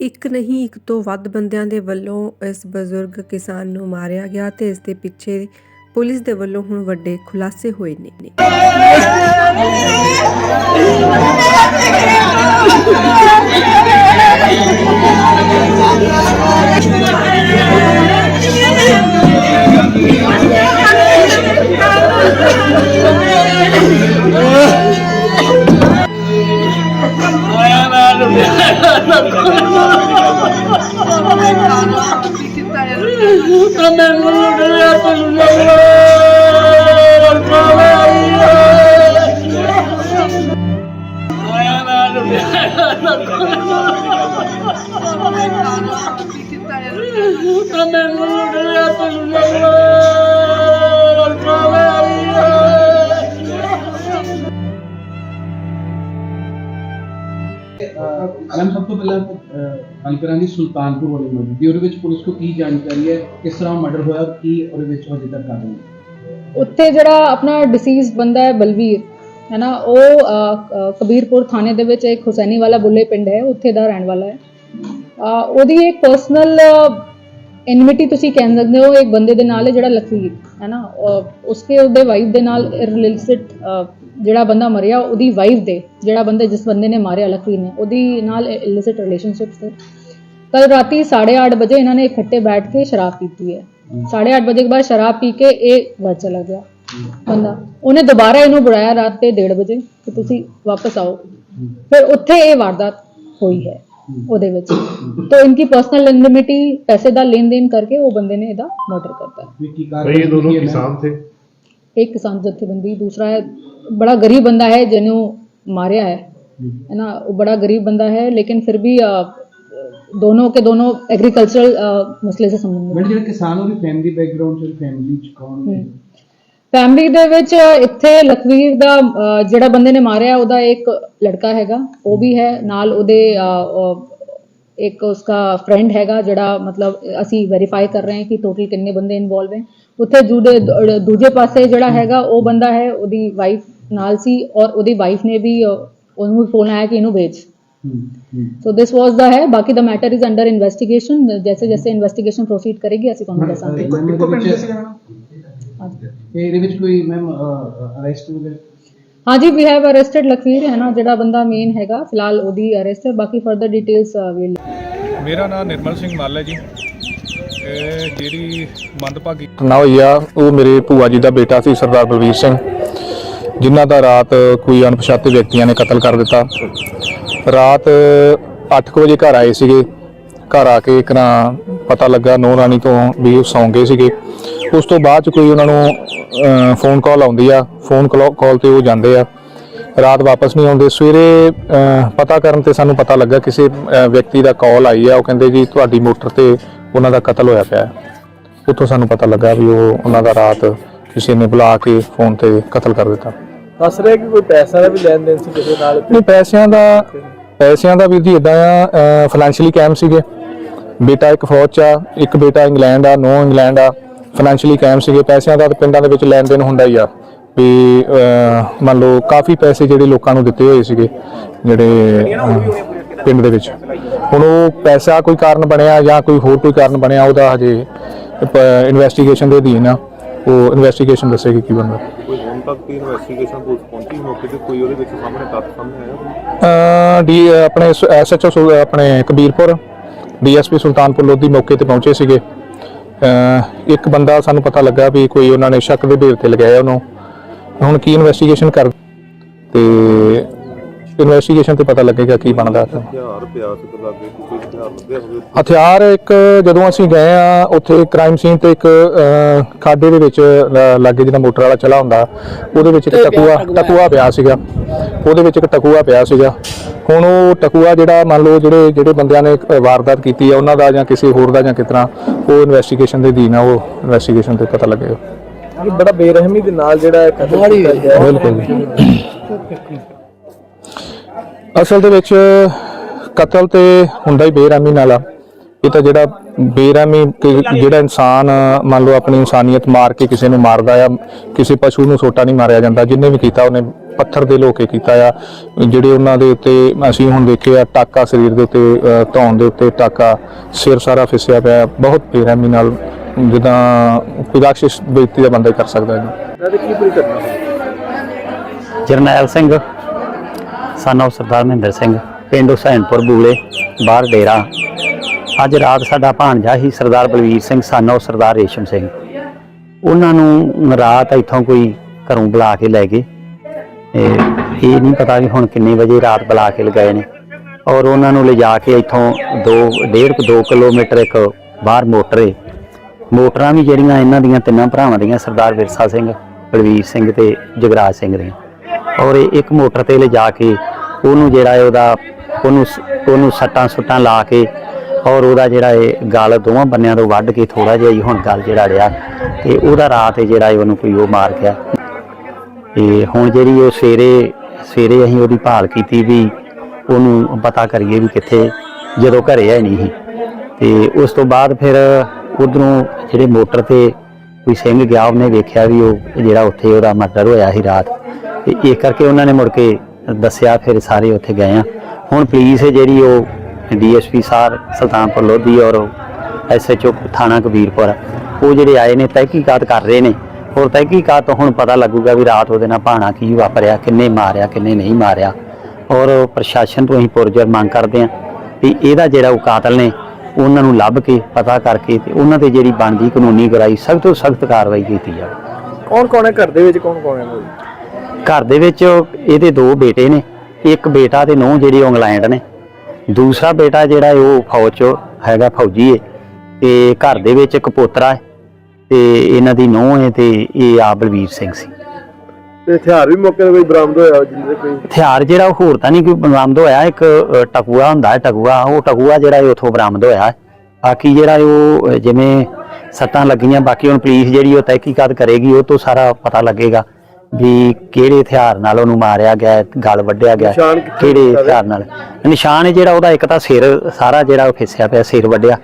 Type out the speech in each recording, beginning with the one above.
ਇੱਕ ਨਹੀਂ, ਇੱਕ ਤੋਂ ਵੱਧ ਬੰਦਿਆਂ ਦੇ ਵੱਲੋਂ ਇਸ ਬਜ਼ੁਰਗ ਕਿਸਾਨ ਨੂੰ ਮਾਰਿਆ ਗਿਆ ਤੇ ਇਸ ਦੇ ਪਿੱਛੇ ਪੁਲਿਸ ਦੇ ਵੱਲੋਂ ਹੁਣ ਵੱਡੇ ਖੁਲਾਸੇ ਹੋਏ ਨੇ। ਮੈਮ ਸਭ ਤੋਂ ਪਹਿਲਾਂ ਅਹ, ਸੁਲਤਾਨਪੁਰ ਵਾਲੀ ਮਰਡਰ ਦੀ ਉਹਦੇ ਵਿੱਚ ਪੁਲਿਸ ਕੋ ਕੀ ਜਾਣਕਾਰੀ ਹੈ ਕਿਸ ਤਰ੍ਹਾਂ ਮਰਡਰ ਹੋਇਆ ਕੀ ਉਹਦੇ ਵਿੱਚ ਹਜੇ ਤੱਕ ਕਾਰਨ ਉੱਥੇ ਜਿਹੜਾ ਆਪਣਾ ਡਿਸੀਜ਼ ਬੰਦਾ ਹੈ ਬਲਵੀਰ ਹੈ ਨਾ ਉਹ ਕਬੀਰਪੁਰ ਥਾਣੇ ਦੇ ਵਿੱਚ ਇੱਕ ਹੁਸੈਨੀ ਵਾਲਾ ਬੁੱਲੇ ਪਿੰਡ ਹੈ ਉੱਥੇ ਦਾ ਰਹਿਣ ਵਾਲਾ ਹੈ। ਉਹਦੀ ਇੱਕ ਪਰਸਨਲ ਇਨਵਿਟੀ ਤੁਸੀਂ ਕਹਿ ਸਕਦੇ ਹੋ ਇੱਕ ਬੰਦੇ ਦੇ ਨਾਲ ਹੈ ਜਿਹੜਾ ਲਖਵੀਰ ਹੈ ਨਾ ਉਸਕੇ ਉਹਦੇ ਵਾਈਫ ਦੇ ਨਾਲ ਰਿਲੇਟਡ ਜਿਹੜਾ ਬੰਦਾ ਮਰਿਆ ਉਹਦੀ ਵਾਈਫ ਦੇ ਜਿਹੜਾ ਬੰਦੇ ਜਿਸ ਬੰਦੇ ਨੇ ਮਾਰਿਆ ਲਖਵੀਰ ਨੇ ਉਹਦੀ ਨਾਲ ਇਲਿਸਿਟ ਰਿਲੇਸ਼ਨਸ਼ਿਪ ਸੀ ਕੱਲ ਰਾਤੀ 8:30 ਵਜੇ ਇਹਨਾਂ ਨੇ ਇਕੱਠੇ ਬੈਠ ਕੇ ਸ਼ਰਾਬ ਪੀਤੀ ਹੈ। 8:30 ਵਜੇ ਕੇ ਬਾਅਦ ਸ਼ਰਾਬ ਪੀ ਕੇ ਇਹ ਘਰ ਚਲਾ ਗਿਆ ਬੰਦਾ। ਉਹਨੇ ਦੁਬਾਰਾ ਇਹਨੂੰ ਬੁਲਾਇਆ ਰਾਤ ਦੇ 1:30 ਵਜੇ ਕਿ ਤੁਸੀਂ ਵਾਪਸ ਆਓ। ਫਿਰ ਉੱਥੇ ਇਹ ਵਾਰਦਾਤ ਹੋਈ ਹੈ ਉਹਦੇ ਵਿੱਚ। ਤਾਂ ਇਨਕੀ ਪਰਸਨਲ ਅਨਲਿਮਿਟੀ ਪੈਸੇ ਦਾ ਲੈਣ ਦੇਣ ਕਰਕੇ ਉਹ ਬੰਦੇ ਨੇ ਇਹਦਾ ਮਰਡਰ ਕਰਤਾ। ਇਹ ਦੋਨੋਂ ਕਿਸਾਨ ਥੇ। एक किसान जत्थेबंदी दूसरा है बड़ा गरीब बंदा है जिन्हों मारिया है है ना वो बड़ा गरीब बंदा है लेकिन फिर भी आ, ਦੋਨੋਂ ਕੇ ਦੋਨੋਂ ਐਗਰੀਕਲਚਰਲ ਮਸਲੇ ਸੇ ਸੰਬੰਧਿਤ ਜਿਹੜੇ ਕਿਸਾਨ ਉਹਦੀ ਫੈਮਿਲੀ ਬੈਕਗ੍ਰਾਉਂਡ ਚ ਫੈਮਿਲੀ ਚ ਕੌਣ ਹੈ। ਫੈਮਿਲੀ ਦੇ ਵਿੱਚ ਇੱਥੇ ਲਖਵੀਰ ਦਾ ਜਿਹੜਾ ਬੰਦੇ ਨੇ ਮਾਰਿਆ ਉਹਦਾ ਇੱਕ ਲੜਕਾ ਹੈਗਾ ਉਹ ਵੀ ਹੈ ਨਾਲ ਉਹਦੇ ਇੱਕ ਉਸਕਾ ਫਰੈਂਡ ਹੈਗਾ ਜਿਹੜਾ ਮਤਲਬ ਅਸੀਂ ਵੈਰੀਫਾਈ ਕਰ ਰਹੇ ਹਾਂ ਕਿ ਟੋਟਲ ਕਿੰਨੇ ਬੰਦੇ ਇਨਵੋਲਵ ਹੈ। ਉੱਥੇ ਜੁੜੇ ਦ- ਦੂਜੇ ਪਾਸੇ ਜਿਹੜਾ ਹੈਗਾ ਉਹ ਬੰਦਾ ਹੈ ਉਹਦੀ ਵਾਈਫ ਨਾਲ ਸੀ ਔਰ ਉਹਦੀ ਵਾਈਫ ਨੇ ਵੀ ਉਹਨੂੰ ਫੋਨ ਆਇਆ ਕਿ ਇਹਨੂੰ ਹੂੰ ਸੋ ਦਿਸ ਵਾਸ ਦਾ ਹੈ ਬਾਕੀ ਦਾ ਮੈਟਰ ਇਜ਼ ਅੰਡਰ ਇਨਵੈਸਟੀਗੇਸ਼ਨ ਜੈਸੇ ਜੈਸੇ ਇਨਵੈਸਟੀਗੇਸ਼ਨ ਪ੍ਰੋਸੀਡ ਕਰੇਗੀ ਅਸੀਂ ਤੁਹਾਨੂੰ ਦੱਸਾਂਗੇ। ਇਹਦੇ ਵਿੱਚ ਹਾਂਜੀ। ਇਹ ਇਹਦੇ ਵਿੱਚ ਕੋਈ ਮੈਮ ਅਰੈਸਟ ਵਗੈਰਾ? ਹਾਂਜੀ ਵੀ ਹੈਵ ਅਰੈਸਟਡ ਲਖਵੀਰ ਹੈ ਨਾ ਜਿਹੜਾ ਬੰਦਾ ਮੇਨ ਹੈਗਾ ਫਿਲਹਾਲ ਉਹਦੀ ਅਰੈਸਟ ਹੈ। ਬਾਕੀ ਫਰਦਰ ਡਿਟੇਲਸ ਵਿਲ ਮੇਰਾ ਨਾਮ ਨਿਰਮਲ ਸਿੰਘ ਮੱਲ ਜੀ। ਇਹ ਜਿਹੜੀ ਮੰਦਭਾਗੀ ਘਟਨਾ ਹੋਈ ਆ, ਉਹ ਮੇਰੇ ਭੂਆ ਜੀ ਦਾ ਬੇਟਾ ਸੀ, ਸਰਦਾਰ ਬਲਵੀਰ ਸਿੰਘ, ਜਿਨ੍ਹਾਂ ਦਾ ਰਾਤ ਕੋਈ ਅਣਪਛਾਤੇ ਵਿਅਕਤੀਆਂ ਨੇ ਕਤਲ ਕਰ ਦਿੱਤਾ। ਰਾਤ 8 ਵਜੇ ਘਰ ਆਏ ਸੀਗੇ। ਘਰ ਆ ਕੇ ਇੱਕ ਨਾ ਪਤਾ ਲੱਗਾ, ਨੋ ਰਾਣੀ ਤੋਂ ਵੀ ਉਹ ਸੌਂ ਗਏ ਸੀਗੇ। ਉਸ ਤੋਂ ਬਾਅਦ ਚ ਕੋਈ ਉਹਨਾਂ ਨੂੰ ਫੋਨ ਕਾਲ ਆਉਂਦੀ ਆ। ਫੋਨ ਕਾਲ ਤੇ ਉਹ ਜਾਂਦੇ ਆ। ਰਾਤ ਵਾਪਸ ਨਹੀਂ ਆਉਂਦੇ। ਸਵੇਰੇ ਪਤਾ ਕਰਨ ਤੇ ਸਾਨੂੰ ਪਤਾ ਲੱਗਾ, ਕਿਸੇ ਵਿਅਕਤੀ ਦਾ ਕਾਲ ਆਈ ਆ। ਉਹ ਕਹਿੰਦੇ ਜੀ, ਤੁਹਾਡੀ ਮੋਟਰ ਤੇ ਉਹਨਾਂ ਦਾ ਕਤਲ ਹੋਇਆ ਪਿਆ। ਹੈ ਉੱਥੋਂ ਸਾਨੂੰ ਪਤਾ ਲੱਗਾ ਵੀ ਉਹ ਉਹਨਾਂ ਦਾ ਰਾਤ ਕਿਸੇ ਨੇ ਬੁਲਾ ਕੇ ਫੋਨ ਤੇ ਕਤਲ ਕਰ ਦਿੱਤਾ। ਦੱਸ ਰਿਹਾ ਕਿ ਕੋਈ ਪੈਸਾ ਦਾ ਵੀ ਲੈਣ ਦੇਣ ਸੀ ਕਿਸੇ ਨਾਲ? ਨਹੀਂ ਪੈਸਿਆਂ ਦਾ ਪੈਸਿਆਂ ਦਾ ਵੀਰ ਜੀ ਇਦਾਂ ਆ ਫਾਈਨੈਂਸ਼ੀਅਲੀ ਕੈਮ ਸੀਗੇ। ਬੇਟਾ ਇੱਕ ਫੌਜ 'ਚ ਆ ਇੱਕ ਬੇਟਾ ਇੰਗਲੈਂਡ ਆ ਨੋ ਇੰਗਲੈਂਡ ਆ। ਫਾਈਨੈਂਸ਼ੀਅਲੀ ਕੈਮ ਸੀਗੇ। ਪੈਸਿਆਂ ਦਾ ਪਿੰਡਾਂ ਦੇ ਵਿੱਚ ਲੈਣ ਦੇਣ ਹੁੰਦਾ ਹੀ ਆ। ਵੀ ਮੰਨ ਲਓ ਕਾਫੀ ਪੈਸੇ ਜਿਹੜੇ ਲੋਕਾਂ ਨੂੰ ਦਿੱਤੇ ਹੋਏ ਸੀਗੇ ਜਿਹੜੇ ਪਿੰਡ ਦੇ ਵਿੱਚ। ਹੁਣ ਉਹ ਪੈਸਾ ਕੋਈ ਕਾਰਨ ਬਣਿਆ ਜਾਂ ਕੋਈ ਹੋਰ ਕੋਈ ਕਾਰਨ ਬਣਿਆ ਉਹਦਾ ਹਜੇ ਇਨਵੈਸਟੀਗੇਸ਼ਨ ਦੇ ਅਧੀਨ ਆ। ਉਹ ਇਨਵੈਸਟੀਗੇਸ਼ਨ ਦੱਸੇਗੀ ਕੀ ਬਣਦਾ। ਕੋਈ ਹੁਣ ਤੱਕ ਦੀ ਇਨਵੈਸਟੀਗੇਸ਼ਨ ਪੁਲਿਸ ਪਹੁੰਚੀ ਮੌਕੇ ਤੇ ਕੋਈ ਉਹਦੇ ਵਿੱਚ ਸਾਹਮਣੇ ਤੱਥ ਸਾਹਮਣੇ ਆਇਆ? ਅ ਡੀ ਆਪਣੇ ਐਸਐਚਓ ਆਪਣੇ ਕਬੀਰਪੁਰ ਡੀਐਸਪੀ ਸੁਲਤਾਨਪੁਰ ਲੋਧੀ ਮੌਕੇ ਤੇ ਪਹੁੰਚੇ ਸੀਗੇ। ਇੱਕ ਬੰਦਾ ਸਾਨੂੰ ਪਤਾ ਲੱਗਾ ਵੀ ਕੋਈ ਉਹਨਾਂ ਨੇ ਸ਼ੱਕ ਦੇ ਭੇਦ ਤੇ ਲਗਾਇਆ ਉਹਨੂੰ। ਹੁਣ ਕੀ ਇਨਵੈਸਟੀਗੇਸ਼ਨ ਕਰ ਤੇ ਇਨਵੈਸਟੀਗੇਸ਼ਨ ਤੇ ਪਤਾ ਲੱਗੇਗਾ ਕੀ ਬਣਦਾ ਤਾਂ ਹਥਿਆਰ ਪਿਆ ਸੀ ਤੇ ਲੱਗੇ ਕੋਈ ਹਥਿਆਰ ਲੱਗਿਆ ਹੋਵੇ। ਹਥਿਆਰ ਇੱਕ ਜਦੋਂ ਅਸੀਂ ਗਏ ਆ ਉੱਥੇ ਕ੍ਰਾਈਮ ਸੀਨ ਤੇ ਇੱਕ ਅਹ, ਖਾਡੇ ਦੇ ਵਿੱਚ ਲ- ਲਾਗੇ ਜਿਹੜਾ ਮੋਟਰ ਵਾਲਾ ਚਲਾ ਹੁੰਦਾ ਉਹਦੇ ਵਿੱਚ ਇੱਕ ਟਕੂਆ ਟਕੂਆ। ਪਿਆ ਸੀਗਾ। ਉਹਦੇ ਵਿੱਚ ਇੱਕ ਟਕੂਆ ਪਿਆ ਸੀਗਾ। ਹੁਣ ਉਹ ਟਕੂਆ ਜਿਹੜਾ ਮੰਨ ਲਓ ਜਿਹੜੇ ਜਿਹੜੇ ਬੰਦਿਆਂ ਨੇ ਵਾਰਦਾਤ ਕੀਤੀ ਆ ਉਹਨਾਂ ਦਾ ਜਾਂ ਕਿਸੇ ਹੋਰ ਦਾ ਜਾਂ ਕਿਤਨਾ ਉਹ ਇਨਵੈਸਟੀਗੇਸ਼ਨ ਦੇ ਅਧੀਨ ਆ ਉਹ ਇਨਵੈਸਟੀਗੇਸ਼ਨ ਤੇ ਪਤਾ ਲੱਗੇਗਾ। ਕਿ ਬੜਾ ਬੇਰਹਿਮੀ ਦੇ ਨਾਲ ਜਿਹੜਾ ਇਹ ਕਤਲ ਕੀਤਾ ਗਿਆ। ਬਿਲਕੁਲ ਅਸਲ ਦੇ ਵਿੱਚ ਕਤਲ ਤੇ ਹੁੰਦਾ ਹੀ ਬੇਰਹਿਮੀ ਨਾਲ ਆ। ਇਹ ਤਾਂ ਜਿਹੜਾ ਬੇਰਹਿਮੀ ਜਿਹੜਾ ਇਨਸਾਨ ਮੰਨ ਲਓ ਆਪਣੀ ਇਨਸਾਨੀਅਤ ਮਾਰ ਕੇ ਕਿਸੇ ਨੂੰ ਮਾਰਦਾ ਆ ਕਿਸੇ ਪਸ਼ੂ ਨੂੰ ਛੋਟਾ ਨਹੀਂ ਮਾਰਿਆ ਜਾਂਦਾ ਜਿੰਨੇ ਵੀ ਕੀਤਾ ਉਹਨੇ ਪੱਥਰ ਦੇ ਲੋਕੇ ਕੀਤਾ ਆ। ਜਿਹੜੇ ਉਹਨਾਂ ਦੇ ਉੱਤੇ ਅਸੀਂ ਹੁਣ ਦੇਖਿਆ ਟਾਕਾ ਸਰੀਰ ਦੇ ਉੱਤੇ ਅ, ਧੌਣ ਦੇ ਉੱਤੇ ਟਾਕਾ ਸਿਰ ਸਾਰਾ ਫਿਸਿਆ ਪਿਆ ਬਹੁਤ ਬੇਰਹਿਮੀ ਨਾਲ ਜਿੱਦਾਂ ਕੋਈ ਰਾਕਸ਼ਸ ਵਿਅਕਤੀ ਦਾ ਬੰਦਾ ਹੀ ਕਰ ਸਕਦਾ ਹੈ ਜਰਨੈਲ ਸਿੰਘ। ਸਨ ਸਾਨੂੰ ਸਰਦਾਰ ਮਹਿੰਦਰ ਸਿੰਘ, ਪਿੰਡ ਹੁਸੈਨਪੁਰ ਬੂਲੇ, ਬਾਹਰ ਡੇਰਾ। ਅੱਜ ਰਾਤ ਸਾਡਾ ਭਾਣਜਾ ਹੀ ਸਰਦਾਰ ਬਲਵੀਰ ਸਿੰਘ, ਸਨ ਸਾਨੂੰ ਸਰਦਾਰ ਰੇਸ਼ਮ ਸਿੰਘ। ਉਹਨਾਂ ਨੂੰ ਰਾਤ ਇੱਥੋਂ ਕੋਈ ਘਰੋਂ ਬੁਲਾ ਕੇ ਲੈ ਗਏ। ਇਹ ਨਹੀਂ ਪਤਾ ਵੀ ਹੁਣ ਕਿੰਨੇ ਵਜੇ ਰਾਤ ਬੁਲਾ ਕੇ ਲਗਾਏ ਨੇ। ਔਰ ਉਹਨਾਂ ਨੂੰ ਲਿਜਾ ਕੇ ਇੱਥੋਂ 2 1.5 2 ਕਿਲੋਮੀਟਰ ਇੱਕ ਬਾਹਰ ਮੋਟਰ ਏ। ਮੋਟਰਾਂ ਵੀ ਜਿਹੜੀਆਂ ਇਹਨਾਂ ਦੀਆਂ ਤਿੰਨਾਂ ਭਰਾਵਾਂ ਦੀਆਂ, ਸਰਦਾਰ ਵਿਰਸਾ ਸਿੰਘ, ਬਲਵੀਰ ਸਿੰਘ ਤੇ ਜਗਰਾਜ ਸਿੰਘ ਦੀਆਂ। ਔਰ ਇਹ ਇੱਕ ਮੋਟਰ ਤੇ ਲਿਜਾ ਕੇ ਉਹਨੂੰ ਜਿਹੜਾ ਹੈ ਉਹਦਾ ਉਹਨੂੰ ਸ- ਉਹਨੂੰ ਸੱਟਾਂ ਸੁੱਟਾਂ ਲਾ ਕੇ ਔਰ ਉਹਦਾ ਜਿਹੜਾ ਇਹ ਗਲ ਦੋਵਾਂ ਬੰਨਿਆਂ ਤੋਂ ਵੱਢ ਕੇ ਥੋੜਾ ਜਿਹਾ ਹੀ ਹੁਣ ਗਲ ਜਿਹੜਾ ਰਿਹਾ ਤੇ ਉਹਦਾ ਰਾਤ ਜਿਹੜਾ ਹੈ ਉਹਨੂੰ ਕੋਈ ਉਹ ਮਾਰ ਗਿਆ। ਤੇ ਹੁਣ ਜਿਹੜੀ ਉਹ ਸਵੇਰੇ ਸਵੇਰੇ ਅਸੀਂ ਉਹਦੀ ਭਾਲ ਕੀਤੀ ਵੀ ਉਹਨੂੰ ਪਤਾ ਕਰੀਏ ਵੀ ਕਿੱਥੇ, ਜਦੋਂ ਘਰੇ ਹੈ ਨਹੀਂ ਸੀ। ਤੇ ਉਸ ਤੋਂ ਬਾਅਦ ਫਿਰ ਉਧਰੋਂ ਜਿਹੜੇ ਮੋਟਰ ਤੇ ਕੋਈ ਸਿੰਘ ਗਿਆ, ਉਹਨੇ ਵੇਖਿਆ ਵੀ ਉਹ ਜਿਹੜਾ ਉੱਥੇ ਉਹਦਾ ਮਰਡਰ ਹੋਇਆ ਸੀ ਰਾਤ। ਤੇ ਇਸ ਕਰਕੇ ਉਹਨਾਂ ਨੇ ਮੁੜ ਕੇ ਦੱਸਿਆ, ਫਿਰ ਸਾਰੇ ਉੱਥੇ ਗਏ ਆ। ਹੁਣ ਪੁਲਿਸ ਹੈ ਜਿਹੜੀ, ਉਹ ਡੀਐਸਪੀ ਸਾਰ ਸੁਲਤਾਨਪੁਰ ਲੋਧੀ ਔਰ ਐਸਐਚਓ ਥਾਣਾ ਕਬੀਰਪੁਰ। ਉਹ ਜਿਹੜੇ ਆਏ ਨੇ, ਤਹਿਕੀਕਾਤ ਕਰ ਰਹੇ ਨੇ। ਹੋਰ ਤਹਿਕੀਕਾਤ ਤੋਂ ਹੁਣ ਪਤਾ ਲੱਗੂਗਾ ਵੀ ਰਾਤ ਉਹਦੇ ਨਾਲ ਭਾਣਾ ਕੀ ਵਾਪਰਿਆ, ਕਿੰਨੇ ਮਾਰਿਆ, ਕਿੰਨੇ ਨਹੀਂ ਮਾਰਿਆ। ਔਰ ਪ੍ਰਸ਼ਾਸਨ ਤੋਂ ਅਸੀਂ ਪੁਰਜਰ ਮੰਗ ਕਰਦੇ ਹਾਂ ਵੀ ਇਹਦਾ ਜਿਹੜਾ ਉਹ ਕਾਤਲ ਨੇ, ਉਹਨਾਂ ਨੂੰ ਲੱਭ ਕੇ, ਪਤਾ ਕਰਕੇ ਤੇ ਉਹਨਾਂ ਤੇ ਜਿਹੜੀ ਬਣਦੀ ਕਾਨੂੰਨੀ ਗਰਾਈ ਸਖਤ ਤੋਂ ਸਖਤ ਕਾਰਵਾਈ ਕੀਤੀ ਜਾਵੇ। ਕੌਣ ਕੌਣ ਹੈ ਘਰ ਦੇ ਵਿੱਚ ਕੌਣ ਕੌਣ ਹੈ? ਘਰ ਦੇ ਵਿੱਚ ਇਹਦੇ ਦੋ ਬੇਟੇ ਨੇ ਇੱਕ ਬੇਟਾ ਤੇ ਨੂੰਹ ਜਿਹੜੀ ਇੰਗਲੈਂਡ ਨੇ। ਦੂਸਰਾ ਬੇਟਾ ਜਿਹੜਾ ਉਹ ਫੌਜ 'ਚ ਹੈਗਾ ਫੌਜੀ ਹੈ ਤੇ ਘਰ ਦੇ ਵਿੱਚ ਇੱਕ ਪੋਤਰਾ ਹੈ ਤੇ ਇਹਨਾਂ ਦੀ ਨੂੰਹ ਹੈ ਤੇ ਇਹ ਆ ਬਲਵੀਰ ਸਿੰਘ ਸੀ। ਤੇ ਹਥਿਆਰ ਵੀ ਮੌਕੇ ਤੇ ਕੋਈ ਬਰਾਮਦ ਹੋਇਆ ਜਿਹਦੇ ਕੋਈ? ਹਥਿਆਰ ਜਿਹੜਾ ਉਹ ਹੋਰ ਤਾਂ ਨਹੀਂ ਕੋਈ ਬਰਾਮਦ ਹੋਇਆ ਇੱਕ ਟਕੂਆ ਹੁੰਦਾ ਹੈ ਟਕੂਆ। ਉਹ ਟਕੂਆ ਜਿਹੜਾ ਇਹ ਉਥੋਂ ਬਰਾਮਦ ਹੋਇਆ। ਬਾਕੀ ਜਿਹੜਾ ਉਹ ਜਿਵੇਂ ਸੱਟਾਂ ਲੱਗੀਆਂ ਬਾਕੀ ਹੁਣ ਪੁਲਿਸ ਜਿਹੜੀ ਉਹ ਤਹਿਕੀਕਾਤ ਕਰੇਗੀ ਉਹ ਤੋਂ ਸਾਰਾ ਪਤਾ ਲੱਗੇਗਾ। ਵੀ ਕਿਹੜੇ ਹਥਿਆਰ ਨਾਲ ਉਹਨੂੰ ਮਾਰਿਆ ਗਿਆ ਗਲ ਵੱਢਿਆ ਗਿਆ ਹੈ, ਨਿਸ਼ਾਨ ਕਿੱਥੇ ਕਿਹੜੇ? ਹਥਿਆਰ ਨਾਲ? ਨਿਸ਼ਾਨ ਹੈ ਜਿਹੜਾ ਉਹਦਾ ਇੱਕ ਤਾਂ ਸਿਰ ਸਾਰਾ ਜਿਹੜਾ ਉਹ ਫਿਸਿਆ ਪਿਆ ਸਿਰ ਵੱਢਿਆ।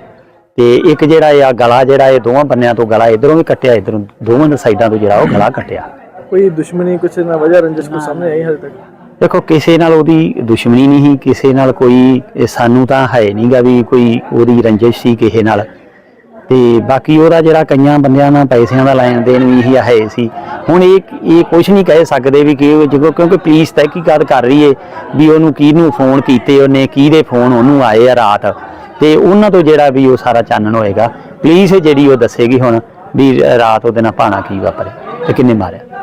ਤੇ ਇੱਕ ਜਿਹੜਾ ਇਹ ਆ ਗਲਾ ਜਿਹੜਾ ਇਹ ਦੋਵਾਂ ਬੰਨਿਆਂ ਤੋਂ ਗਲਾ ਇਧਰੋਂ ਵੀ ਕੱਟਿਆ ਇਧਰੋਂ ਦੋਵਾਂ ਦੇ ਸਾਈਡਾਂ ਤੋਂ ਜਿਹੜਾ ਉਹ ਗਲਾ ਕੱਟਿਆ। ਕੋਈ ਦੁਸ਼ਮਣੀ ਕੁਛ ਨਾ ਵਜ੍ਹਾ ਰੰਜਿਸ਼ ਕੋਈ ਸਾਹਮਣੇ ਆਈ ਹਜੇ ਤੱਕ? ਦੇਖੋ ਕਿਸੇ ਨਾਲ ਉਹਦੀ ਦੁਸ਼ਮਣੀ ਨਹੀਂ ਸੀ ਕਿਸੇ ਨਾਲ ਕੋਈ ਇਹ ਸਾਨੂੰ ਤਾਂ ਹੈ ਨਹੀਂਗਾ ਵੀ ਕੋਈ ਉਹਦੀ ਰੰਜਿਸ਼ ਸੀ ਕਿਸੇ ਨਾਲ। ਤੇ ਬਾਕੀ ਉਹਦਾ ਜਿਹੜਾ ਕਈਆਂ ਬੰਦਿਆਂ ਨਾਲ ਪੈਸਿਆਂ ਦਾ ਲੈਣ ਦੇਣ ਵੀ ਹੀ ਹੈ ਸੀ। ਹੁਣ ਇਹ ਇਹ ਕੁਝ ਨਹੀਂ ਕਹਿ ਸਕਦੇ ਵੀ ਕਿ ਜਦੋਂ, ਕਿਉਂਕਿ ਪੁਲਿਸ ਤਹਿਕੀਕਾਤ ਕਰ ਰਹੀ ਏ ਵੀ ਉਹਨੂੰ ਕਿਹਨੂੰ ਫੋਨ ਕੀਤੇ, ਉਹਨੇ ਕਿਹਦੇ ਫੋਨ ਉਹਨੂੰ ਆਏ ਆ ਰਾਤ। ਤੇ ਉਹਨਾਂ ਤੋਂ ਜਿਹੜਾ ਵੀ ਉਹ ਸਾਰਾ ਚਾਨਣ ਹੋਏਗਾ। ਪੁਲਿਸ ਜਿਹੜੀ ਉਹ ਦੱਸੇਗੀ ਹੁਣ ਵੀ ਰਾਤ ਉਹਦੇ ਨਾਲ ਭਾਣਾ ਕੀ ਵਾਪਰਿਆ ਤੇ ਕਿੰਨੇ ਮਾਰਿਆ।